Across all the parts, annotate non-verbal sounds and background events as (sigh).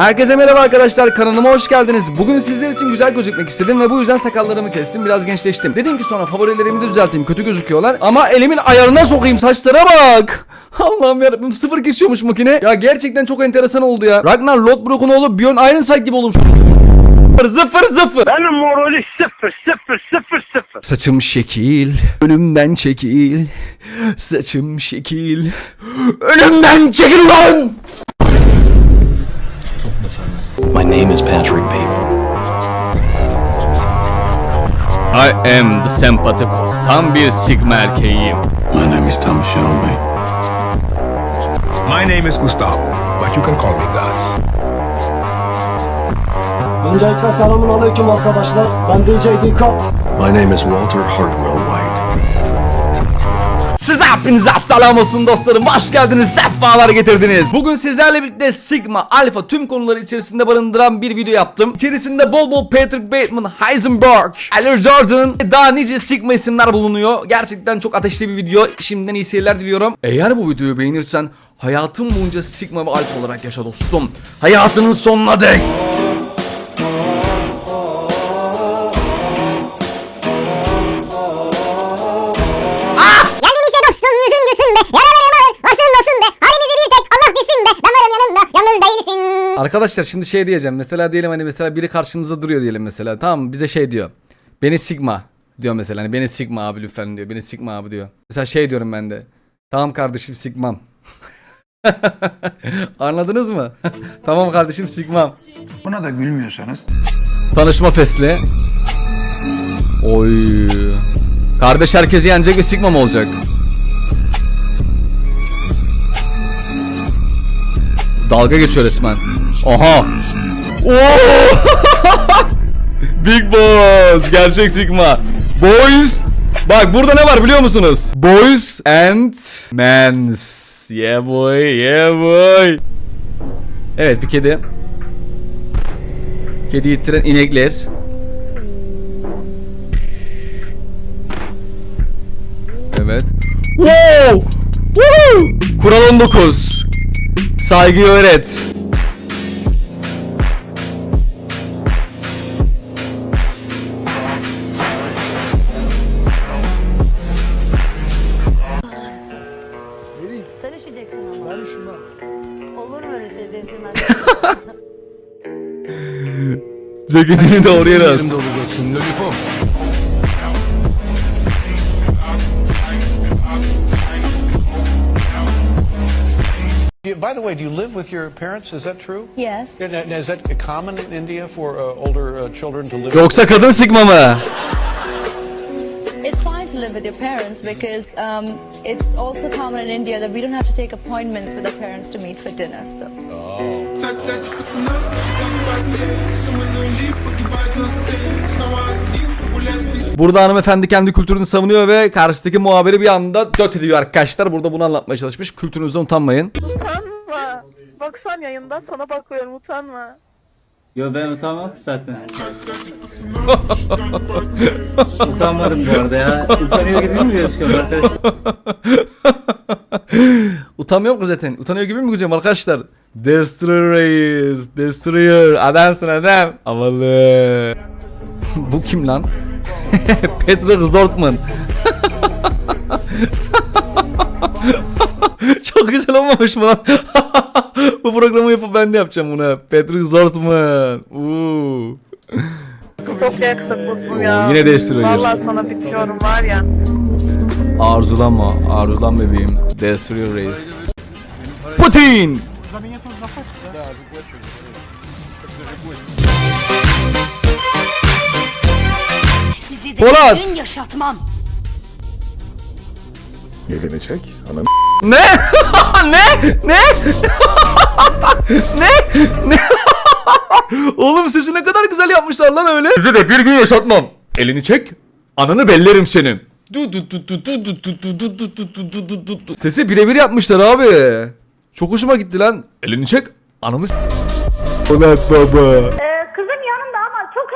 Herkese merhaba arkadaşlar kanalıma hoş geldiniz. Bugün sizler için güzel gözükmek istedim ve bu yüzden sakallarımı kestim biraz gençleştim. Dedim ki sonra favorilerimi de düzelteyim kötü gözüküyorlar. Ama elimin ayarına sokayım saçlara bak. (laughs) Allah'ım yarabbim sıfır kesiyormuş makine. Ya gerçekten çok enteresan oldu ya. Ragnar Lothbrok'un oğlu Björn Ironside gibi olmuş. Zıfır zıfır. Benim morali sıfır sıfır sıfır sıfır. Saçım şekil, ölümden çekil. Saçım şekil, (gasps) ölümden çekil lan. Name is Patrick Bateman. I am the sympathicus. Tam bir sigma erkeğiyim. My name is Thomas Shelby. My name is Gustavo, but you can call me Gus. Öncelikle selamun aleyküm arkadaşlar. Ben DJ Dikkat. My name is Walter Hartwell White. Size hepinize selam olsun dostlarım. Hoş geldiniz. Sefalar getirdiniz. Bugün sizlerle birlikte Sigma, Alpha tüm konuları içerisinde barındıran bir video yaptım. İçerisinde bol bol Patrick Bateman, Heisenberg, Alan Jordan ve daha nice Sigma isimler bulunuyor. Gerçekten çok ateşli bir video. Şimdiden iyi seyirler diliyorum. Eğer bu videoyu beğenirsen hayatın boyunca Sigma ve Alpha olarak yaşa dostum. Hayatının sonuna dek. Değilsin Arkadaşlar şimdi şey diyeceğim. Mesela diyelim hani mesela biri karşınızda duruyor diyelim mesela. Tamam bize şey diyor. Beni Sigma diyor mesela. Hani beni Sigma abi lütfen diyor. Beni Sigma abi diyor. Mesela şey diyorum ben de. Tamam kardeşim Sigmam. (laughs) Anladınız mı? (laughs) tamam kardeşim Sigmam. Buna da gülmüyorsanız Tanışma fesli. Oy. Kardeş herkesi yenecek ve Sigma mı olacak? Dalga geçiyor resmen. Oo! (laughs) Big Boss. Gerçek Sigma. Boys. Bak burada ne var biliyor musunuz? Boys and Mens. Yeah boy, yeah boy. Evet bir kedi. Kedi ittiren inekler. Evet. Wow! Woo! Kural 19. Saygıyı öğret. Sen üşüyeceksin ama. Ben üşümem. Olur mu öyle şey centilmen? (laughs) Ceketini doğru yere as. olacaksın. You- By the way, do you live with your parents? Is that true? yes. And, and is that common in India for uh, older uh, children to live? Yoksa kadın Sigma mı? It's fine to live with your parents because um, it's also common in India that we don't have to take appointments with our parents to meet for dinner. So. Burada hanımefendi kendi kültürünü savunuyor ve karşıdaki muhabiri bir anda döt ediyor arkadaşlar. Burada bunu anlatmaya çalışmış. Kültürünüzden utanmayın. Utanma. Bak şu an yayında sana bakıyorum utanma. Yo ben utanmam ki zaten. (laughs) Utanmadım bu arada ya. Utanıyor gibi mi gözüküyorum arkadaşlar? (laughs) Utanmıyorum ki zaten. Utanıyor gibi mi gözüküyorum arkadaşlar? Destroyer. Destroyer. Adamsın adam. Havalı. Bu kim lan? (laughs) Patrick Zortman. (laughs) Çok güzel olmamış mı lan? (laughs) bu programı yapıp ben de yapacağım buna. Patrick Zortman. Uuu. Çok yakışıklısın Oo, ya. yine değiştiriyor. Vallahi sana bitiyorum var ya. Arzulama. Arzulan bebeğim. Destroyer Reis. Putin. Polat! Gün yaşatmam. Ne demek? Anam. Ne? ne? Ne? ne? Ne? Oğlum sesi ne kadar güzel yapmışlar lan öyle. Sizi de bir gün yaşatmam. Elini çek. Ananı bellerim senin. Sesi birebir yapmışlar abi. Çok hoşuma gitti lan. Elini çek. Anamı Polat baba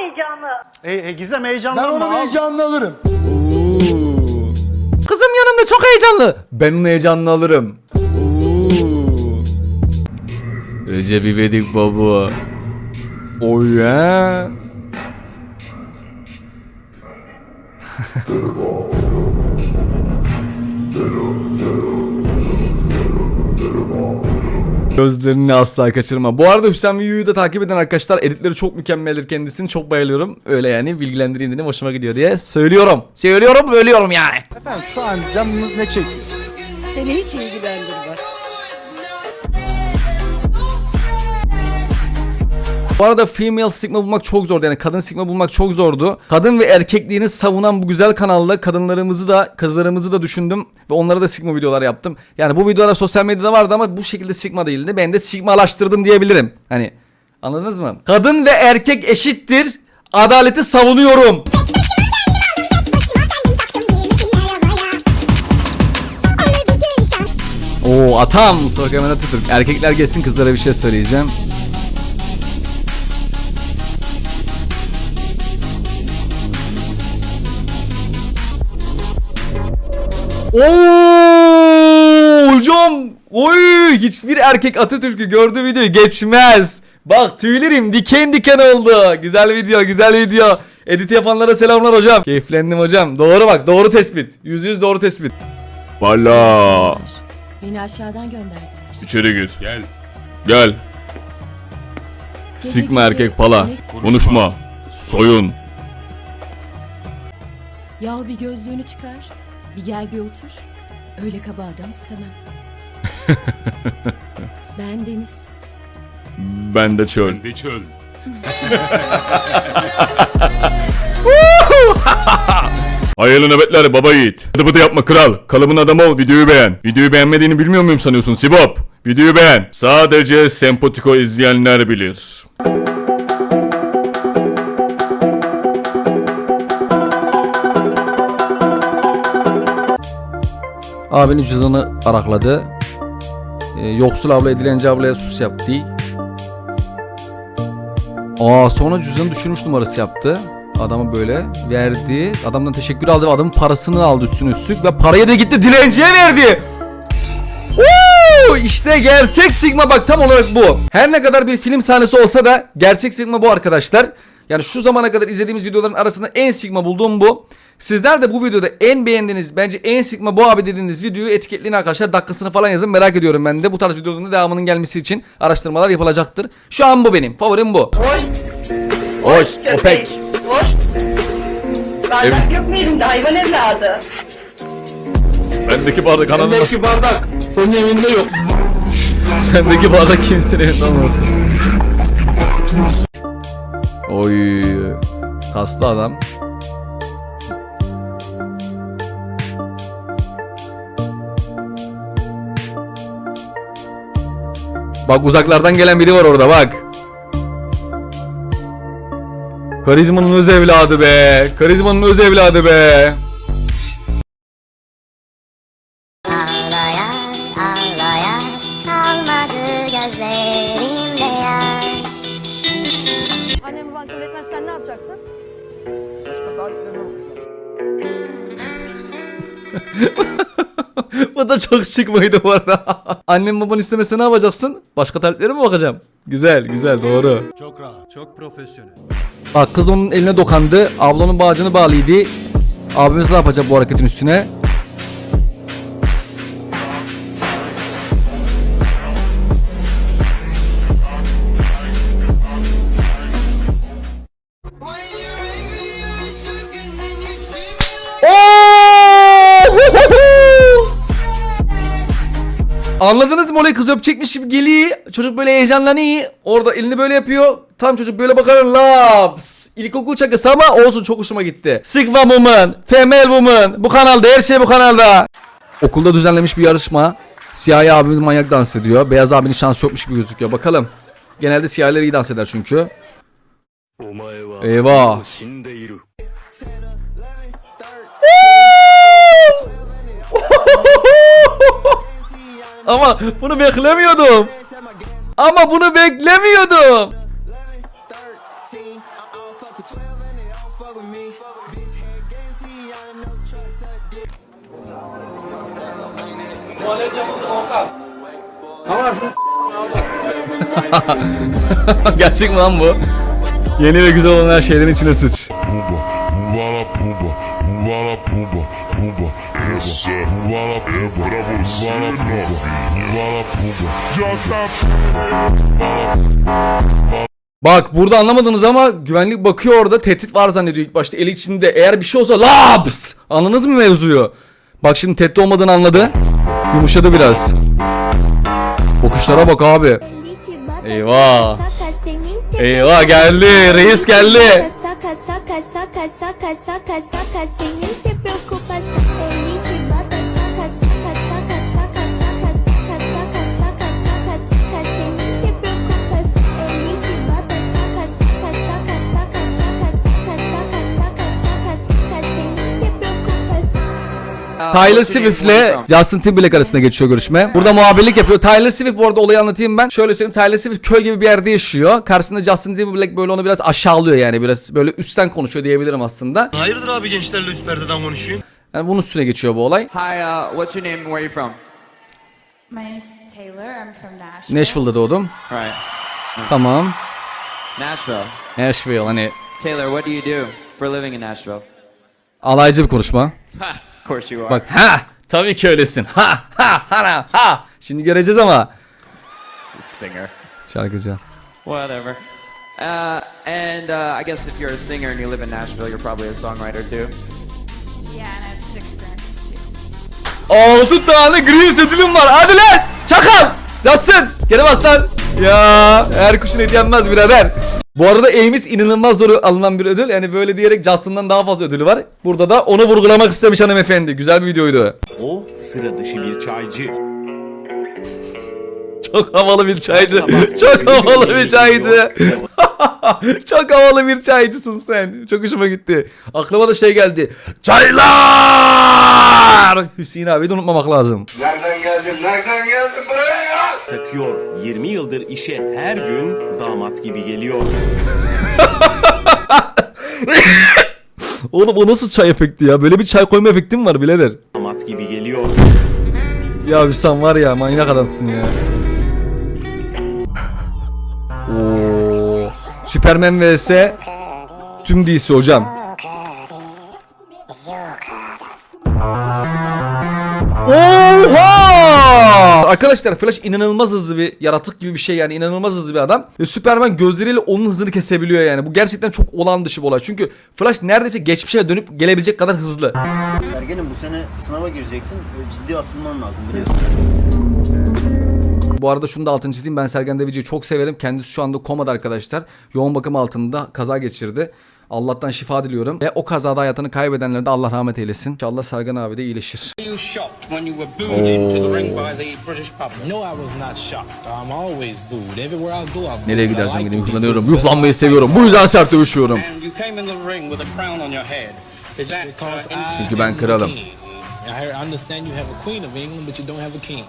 heyecanlı. E, e, Gizem Ben heyecanlanma. onun heyecanını alırım. Kızım yanımda çok heyecanlı. Ben onun heyecanını alırım. Recep İvedik baba. O ya. (laughs) Gözlerini asla kaçırma. Bu arada Hüsam Video'yu da takip eden arkadaşlar editleri çok mükemmeldir kendisini çok bayılıyorum. Öyle yani bilgilendireyim dedim hoşuma gidiyor diye söylüyorum. Söylüyorum söylüyorum yani. Efendim şu an canınız ne çekiyor? Seni hiç ilgilendirmez. Bu arada female sigma bulmak çok zordu yani kadın sigma bulmak çok zordu. Kadın ve erkekliğini savunan bu güzel kanalda kadınlarımızı da kızlarımızı da düşündüm ve onlara da sigma videolar yaptım. Yani bu videolar sosyal medyada vardı ama bu şekilde sigma değildi. Ben de sigmalaştırdım diyebilirim. Hani anladınız mı? Kadın ve erkek eşittir. Adaleti savunuyorum. Oo atam Mustafa Kemal Atatürk. Erkekler gelsin kızlara bir şey söyleyeceğim. Oo hocam. Oy hiçbir erkek Atatürk'ü gördüğü videoyu geçmez. Bak tüylerim diken diken oldu. Güzel video güzel video. Edit yapanlara selamlar hocam. Keyiflendim hocam. Doğru bak doğru tespit. Yüz yüz doğru tespit. Valla. Beni aşağıdan gönderdiler. İçeri gir. Gel. Gel. Sigma erkek pala. Konuşma. Soyun. Yahu bir gözlüğünü çıkar. Bir gel bir otur. Öyle kaba adam istemem. (laughs) ben Deniz. Ben de çöl. Bir çöl. (laughs) Hayırlı nöbetler baba yiğit. Bıdı bıdı yapma kral. Kalıbın adamı ol videoyu beğen. Videoyu beğenmediğini bilmiyor muyum sanıyorsun Sibop? Videoyu beğen. Sadece Sempatiko izleyenler bilir. Abinin cüzdanı arakladı. Ee, yoksul abla edilenci ablaya sus yaptı. Aa sonra cüzdanı düşürmüş numarası yaptı. Adama böyle verdi. Adamdan teşekkür aldı. Adamın parasını aldı üstüne üstlük ve parayı da gitti dilenciye verdi. Oo, işte gerçek Sigma bak tam olarak bu. Her ne kadar bir film sahnesi olsa da gerçek Sigma bu arkadaşlar. Yani şu zamana kadar izlediğimiz videoların arasında en Sigma bulduğum bu. Sizler de bu videoda en beğendiğiniz bence en Sigma bu abi dediğiniz videoyu etiketleyin arkadaşlar. Dakikasını falan yazın merak ediyorum ben de. Bu tarz videoların devamının gelmesi için araştırmalar yapılacaktır. Şu an bu benim. Favorim bu. Hoş. o pek. Hoş. Bardak yok mu elimde hayvan evladı? Bendeki bardak ananın. Belki bardak. Senin evinde yok. Sendeki bardak kimsenin elinde olmasın. Oy. Kaslı adam. Bak uzaklardan gelen biri var orada bak. Karizmanın öz evladı be. Karizmanın öz evladı be. Da çok şık mıydı bu arada? (laughs) Annem baban istemese ne yapacaksın? Başka taleplere mi bakacağım? Güzel güzel doğru. Çok rahat, çok profesyonel. Bak kız onun eline dokandı. Ablanın bağcını bağlıydı. Abimiz ne yapacak bu hareketin üstüne? Anladınız mı olayı kız öpecekmiş gibi geliyor. Çocuk böyle heyecanlanıyor. Orada elini böyle yapıyor. Tam çocuk böyle bakar laps. İlkokul şakası ama olsun çok hoşuma gitti. Sigma Woman, Female Woman. Bu kanalda her şey bu kanalda. Okulda düzenlemiş bir yarışma. Siyahi abimiz manyak dans ediyor. Beyaz abinin şansı yokmuş gibi gözüküyor. Bakalım. Genelde siyahiler iyi dans eder çünkü. Eyvah. (laughs) Ama bunu beklemiyordum. Ama bunu beklemiyordum. Ama (laughs) Gerçek mi lan bu? Yeni ve güzel olan her şeylerin içine sıç. Bak burada anlamadınız ama güvenlik bakıyor orada tehdit var zannediyor ilk başta eli içinde. Eğer bir şey olsa laps! Anladınız mı mevzuyu? Bak şimdi tehdit olmadığını anladı. Yumuşadı biraz. Bakışlara bak abi. Eyvah. Eyvah geldi. Reis geldi. Tyler Swift'le Justin Timberlake arasında geçiyor görüşme. Burada muhabirlik yapıyor. Tyler Swift bu arada olayı anlatayım ben. Şöyle söyleyeyim Tyler Swift köy gibi bir yerde yaşıyor. Karşısında Justin Timberlake böyle onu biraz aşağılıyor yani. Biraz böyle üstten konuşuyor diyebilirim aslında. Hayırdır abi gençlerle üst perdeden konuşuyorsun? Yani bunun üstüne geçiyor bu olay. Hi, uh, what's your name? Where are you from? My name's Taylor. I'm from Nashville. Nashville'da doğdum. Right. Tamam. Nashville. Nashville hani Taylor, what do you do for a living in Nashville? alaycı bir konuşma. Of course you are. Bak ha tabii ki öylesin. Ha ha ha ha. Şimdi göreceğiz ama. Singer. Şarkıcı. Whatever. Uh, and uh, I guess if you're a singer and you live in Nashville, you're probably a songwriter too. Yeah, and I have six Grammys too. 6 tane green ödülüm var. Hadi lan! Çakal! Justin! Geri bas lan. Ya her kuşun eti yenmez birader. Bu arada Amis inanılmaz zor alınan bir ödül. Yani böyle diyerek Justin'dan daha fazla ödülü var. Burada da onu vurgulamak istemiş hanımefendi. Güzel bir videoydu. O sıra dışı bir çaycı. Çok havalı bir çaycı. Çok havalı bir çaycı. (laughs) Çok havalı bir çaycısın sen. Çok hoşuma gitti. Aklıma da şey geldi. Çaylar! Hüseyin abi de unutmamak lazım. Nereden geldin? Nereden geldin buraya ya? Takıyor. 20 yıldır işe her gün damat gibi geliyor. (laughs) Oğlum o nasıl çay efekti ya? Böyle bir çay koyma efekti mi var birader? Damat gibi geliyor. Ya Hüsam var ya manyak adamsın ya. Oo. Superman vs tüm DC hocam. Oha! Arkadaşlar Flash inanılmaz hızlı bir yaratık gibi bir şey yani inanılmaz hızlı bir adam. Ve Superman gözleriyle onun hızını kesebiliyor yani. Bu gerçekten çok olan dışı bir olay. Çünkü Flash neredeyse geçmişe dönüp gelebilecek kadar hızlı. Sergen'im bu sene sınava gireceksin. Ciddi asılman lazım biliyorsun. Bu arada şunu da altını çizeyim. Ben Sergen Devici'yi çok severim. Kendisi şu anda komada arkadaşlar. Yoğun bakım altında kaza geçirdi. Allah'tan şifa diliyorum. Ve o kazada hayatını kaybedenlere de Allah rahmet eylesin. İnşallah Sergen abi de iyileşir. Nereye gidersem gideyim kullanıyorum. Yuhlanmayı seviyorum. Bu yüzden sert dövüşüyorum. I Çünkü ben kralım. I understand you have a queen of England, but you don't have a king.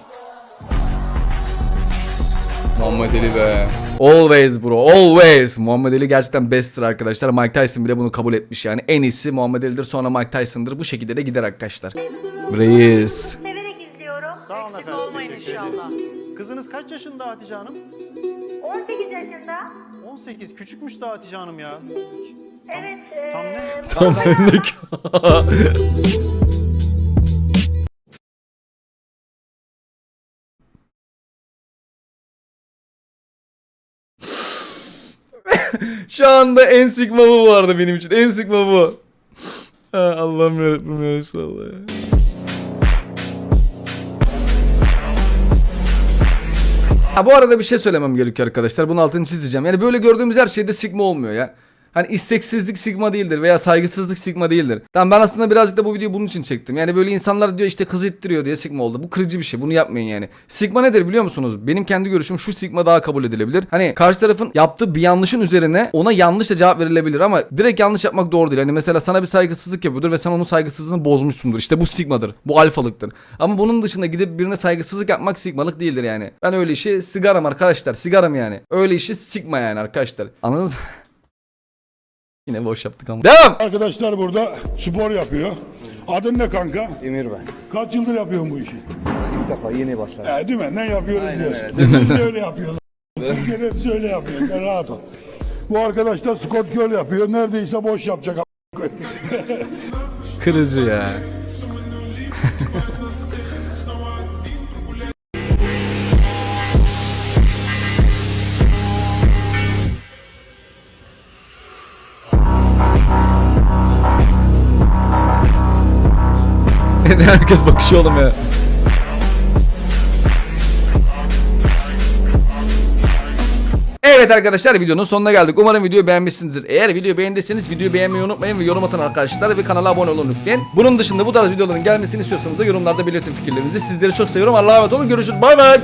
Muhammed Ali be. Always bro. Always. Muhammed Ali gerçekten best'tir arkadaşlar. Mike Tyson bile bunu kabul etmiş yani. En iyisi Muhammed Ali'dir sonra Mike Tyson'dır. Bu şekilde de gider arkadaşlar. Reis. Severek izliyorum. Sağ olun efendim. olmayın inşallah. Kızınız kaç yaşında Hatice Hanım? 18 yaşında. 18. Küçükmüş de Hatice Hanım ya. Evet. e, Tam ne? Tam (laughs) benlik. Şu anda en sigma bu bu arada benim için. En sigma bu. Allah'ım yarabbim ya Resulallah ya. Ha bu arada bir şey söylemem gerekiyor arkadaşlar. Bunun altını çizeceğim. Yani böyle gördüğümüz her şeyde sigma olmuyor ya. Hani isteksizlik sigma değildir veya saygısızlık sigma değildir. Tamam ben aslında birazcık da bu videoyu bunun için çektim. Yani böyle insanlar diyor işte kız ittiriyor diye sigma oldu. Bu kırıcı bir şey. Bunu yapmayın yani. Sigma nedir biliyor musunuz? Benim kendi görüşüm şu sigma daha kabul edilebilir. Hani karşı tarafın yaptığı bir yanlışın üzerine ona yanlışla cevap verilebilir ama direkt yanlış yapmak doğru değil. Hani mesela sana bir saygısızlık yapıyordur ve sen onun saygısızlığını bozmuşsundur. İşte bu sigmadır. Bu alfalıktır. Ama bunun dışında gidip birine saygısızlık yapmak sigmalık değildir yani. Ben öyle işi sigaram arkadaşlar. Sigaram yani. Öyle işi sigma yani arkadaşlar. Anladınız mı? (laughs) Yine boş yaptık ama. Devam. Arkadaşlar burada spor yapıyor. Adın ne kanka? Emir ben. Kaç yıldır yapıyorsun bu işi? İlk defa yeni başladım. E, dümenden yapıyoruz diyorsun. Biz de öyle yapıyoruz. Türkiye'de hepsi öyle yapıyor. Sen rahat ol. Bu arkadaş da Scott Girl yapıyor. Neredeyse boş yapacak. Kırıcı ya. (laughs) (laughs) herkes bakışıyor oğlum ya? Evet arkadaşlar videonun sonuna geldik. Umarım videoyu beğenmişsinizdir. Eğer videoyu beğendiyseniz videoyu beğenmeyi unutmayın ve yorum atan arkadaşlar ve kanala abone olun lütfen. Bunun dışında bu tarz videoların gelmesini istiyorsanız da yorumlarda belirtin fikirlerinizi. Sizleri çok seviyorum. Allah'a emanet olun. Görüşürüz. Bay bay.